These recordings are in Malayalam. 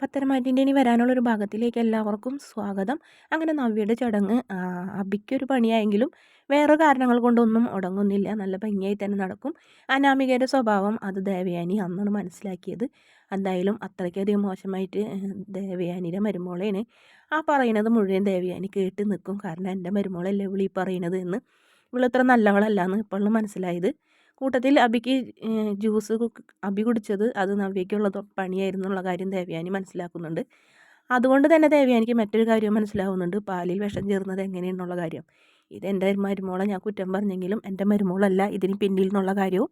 പത്തരമാറ്റിന്റെ ഇനി വരാനുള്ളൊരു ഭാഗത്തിലേക്ക് എല്ലാവർക്കും സ്വാഗതം. അങ്ങനെ നവ്യയുടെ ചടങ്ങ് അബിക്കൊരു പണിയായെങ്കിലും വേറെ കാരണങ്ങൾ കൊണ്ടൊന്നും ഉടങ്ങുന്നില്ല നല്ല ഭംഗിയായി തന്നെ നടക്കും. അനാമികയുടെ സ്വഭാവം അത് ദേവയാനി അന്നാണ് മനസ്സിലാക്കിയത്. എന്തായാലും അത്രയ്ക്കധികം മോശമായിട്ട് ദേവയാനിയുടെ മരുമോളേന് ആ പറയുന്നത് മുഴുവൻ ദേവയാനി കേട്ട് നിൽക്കും. കാരണം എന്റെ മരുമോളല്ലേ വിളി പറയുന്നത് എന്ന്. ഇവളിത്ര നല്ലവളല്ല എന്ന് ഇപ്പോഴും മനസ്സിലായത്. കൂട്ടത്തിൽ അബിക്ക് ജ്യൂസ് അബി കുടിച്ചത് അത് നവ്യയ്ക്കുള്ള പണിയായിരുന്നു എന്നുള്ള കാര്യം ദേവയാനി മനസ്സിലാക്കുന്നുണ്ട്. അതുകൊണ്ട് തന്നെ ദേവയാനിക്ക് മറ്റൊരു കാര്യം മനസ്സിലാവുന്നുണ്ട്. പാലിൽ വിഷം ചേർന്നത് എങ്ങനെയെന്നുള്ള കാര്യം. ഇത് എന്റെ മരുമോളെ ഞാൻ കുറ്റം പറഞ്ഞെങ്കിലും എന്റെ മരുമോളല്ല ഇതിന് പിന്നിൽ നിന്നുള്ള കാര്യവും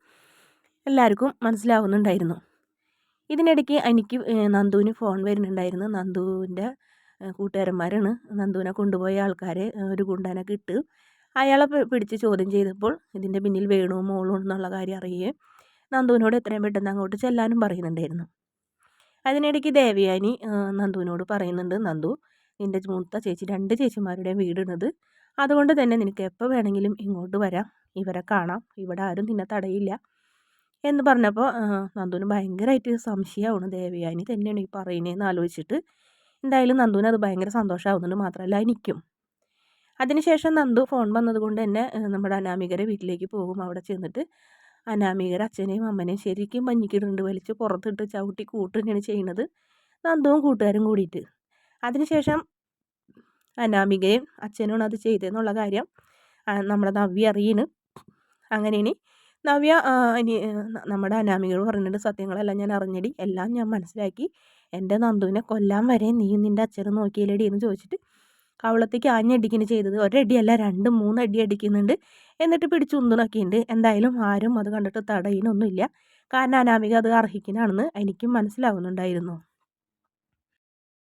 എല്ലാവർക്കും മനസ്സിലാവുന്നുണ്ടായിരുന്നു. ഇതിനിടയ്ക്ക് എനിക്ക് നന്ദുവിന് ഫോൺ വരുന്നുണ്ടായിരുന്നു. നന്ദുവിന്റെ കൂട്ടുകാരന്മാരാണ്. നന്ദുവിനെ കൊണ്ടുപോയ ആൾക്കാരെ ഒരു ഗുണ്ടനെ കിട്ട് അയാളെ പിടിച്ച് ചോദ്യം ചെയ്തപ്പോൾ ഇതിന്റെ പിന്നിൽ വേണു മോളും എന്നുള്ള കാര്യം അറിയുകയും നന്ദുവിനോട് എത്രയും പെട്ടെന്ന് അങ്ങോട്ട് ചെല്ലാനും പറയുന്നുണ്ടായിരുന്നു. അതിനിടയ്ക്ക് ദേവയാനി നന്ദുവിനോട് പറയുന്നുണ്ട് നന്ദു നിന്റെ മൂത്ത ചേച്ചി രണ്ട് ചേച്ചിമാരുടെയും വീടുന്നത് അതുകൊണ്ട് തന്നെ നിനക്ക് എപ്പോൾ വേണമെങ്കിലും ഇങ്ങോട്ട് വരാം. ഇവരെ കാണാം. ഇവിടെ ആരും നിന്നെ തടയില്ല. എന്ന് പറഞ്ഞപ്പോൾ നന്ദുവിന് ഭയങ്കരമായിട്ട് സംശയമാണ്. ദേവയാനി തന്നെയാണ് ഈ പറയുന്നതെന്ന് ആലോചിച്ചിട്ട് എന്തായാലും നന്ദുവിന് അത് ഭയങ്കര സന്തോഷമാവുന്നുണ്ട് മാത്രമല്ല എനിക്കും അതിനുശേഷം നന്ദു ഫോൺ വന്നതുകൊണ്ട് തന്നെ നമ്മുടെ അനാമികരെ വീട്ടിലേക്ക് പോകും. അവിടെ ചെന്നിട്ട് അനാമികർ അച്ഛനെയും അമ്മനെയും ശരിക്കും മഞ്ഞിക്കിടുണ്ട് വലിച്ച് പുറത്തിട്ട് ചവിട്ടി കൂട്ടുകയാണ് ചെയ്യുന്നത്. നന്ദുവും കൂട്ടുകാരും കൂടിയിട്ട്. അതിനുശേഷം അനാമികയും അച്ഛനും അത് ചെയ്തതെന്നുള്ള കാര്യം നമ്മുടെ നവ്യ അറിയണ്. അങ്ങനെ ഇനി നവ്യ ഇനി നമ്മുടെ അനാമികയോട് പറഞ്ഞിട്ട് സത്യങ്ങളെല്ലാം ഞാൻ അറിഞ്ഞടി. എല്ലാം ഞാൻ മനസ്സിലാക്കി. എന്റെ നന്ദുവിനെ കൊല്ലാൻ വരെ നീ നിന്റെ അച്ഛനെ നോക്കിയില്ലടി എന്ന് ചോദിച്ചിട്ട് കവളത്തേക്ക് ആഞ്ഞടിക്കുന്നു ചെയ്തത്. ഒരടിയല്ല രണ്ട് മൂന്ന് അടി അടിക്കുന്നുണ്ട്. എന്നിട്ട് പിടിച്ചു ഉന്തുണക്കിയിട്ടുണ്ട് എന്തായാലും ആരും അത് കണ്ടിട്ട് തടയിനൊന്നുമില്ല. കാരണം അനാമിക അത് അർഹിക്കുന്നതാണെന്ന് എനിക്കും മനസ്സിലാവുന്നുണ്ടായിരുന്നു.